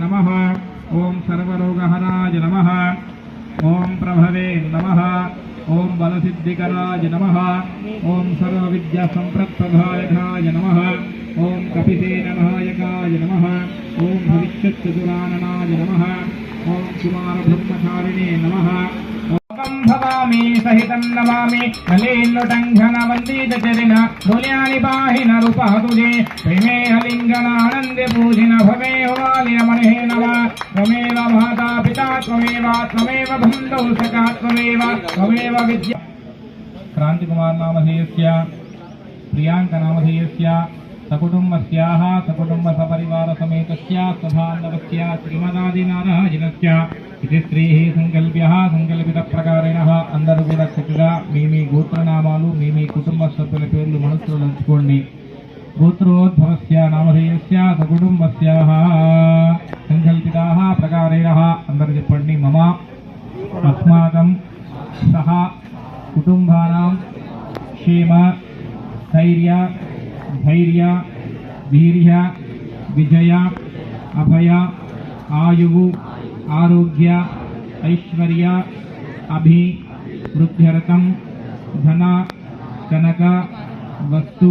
महाकायाय नम। ओं सर्वरोगहराय नमः। ॐ प्रभवे नमः। ॐ बलसिद्धिकराय नमः। ॐ सर्वविद्यासम्प्रत्प्रदायकाय नमः। ॐ कपिसेननायकाय नमः। ॐ भविष्यच्चतुराननाय नमः। ॐ कुमारब्रह्मचारिणे नमः। నమామి సహితం నమామి హలీన్నుటంఘన వందిత చరిణ దుల్యాని పాహి నరుపాదుజే ప్రేమే హలింగన ఆనంద పూజిన భవే వాలియ మనహే నమ. త్వమేవ మాతా పితా త్వమేవ త్వమేవ బంధౌ సఖా త్వమేవ త్వమేవ విద్య. క్రాంతి కుమార్ నామధేయస్య ప్రియాంక నామధేయస్య సకుటుంబస్యాః సకుటుంబ సపరివార సమేతస్య సభాండవస్య శ్రీమదాదినారాయణస్య. ఇది స్త్రీ సంకల్ప్య సంకల్పిత ప్రకారేణ అందరూ కూడా చక్కగా మీ మీ గోత్రనామాలు మీ మీ కుటుంబ సభ్యుల పేర్లు మనసులో నలుచుకోండి గోత్రోద్భవస్య నామధేయస్య సకుటుంబస్య సంకల్పిత ప్రకారేణ అందరూ చెప్పండి. మమ అస్మాకం సహ కుటుంబానాం క్షేమ స్థైర్య ధైర్య వీర్య విజయ అభయ ఆయువు आरोग्य ऐश्वर्य अभि वृद्ध्यरक धन कनक वस्तु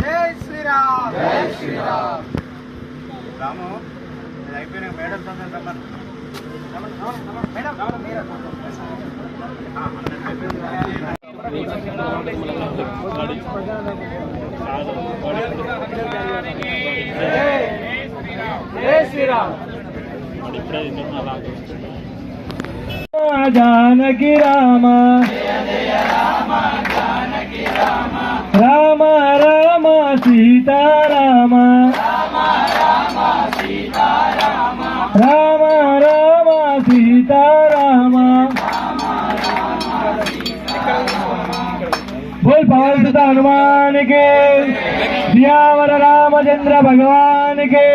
జై శ్రీరామ్. జై శ్రీరామ్. రాము అయిపోయిన మేడం రామ రామ సీతారామ రామ రామ సీతారామ बोल पवन सुत हनुमान के सियावर रामचंद्र भगवान के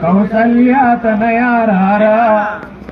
కౌసల్య తనయారారా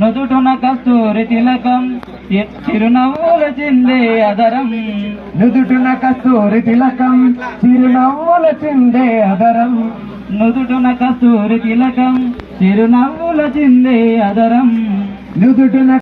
నుదుటున కస్తూరి తిలకం చిరునవ్వుల చిందే అదరం నుదుటున కస్తూరి తిలకం చిరునవ్వుల చిందే అదరం నుదుటున కస్తూరి తిలకం చిరునవ్వుల చిందే అదరం నుదుటున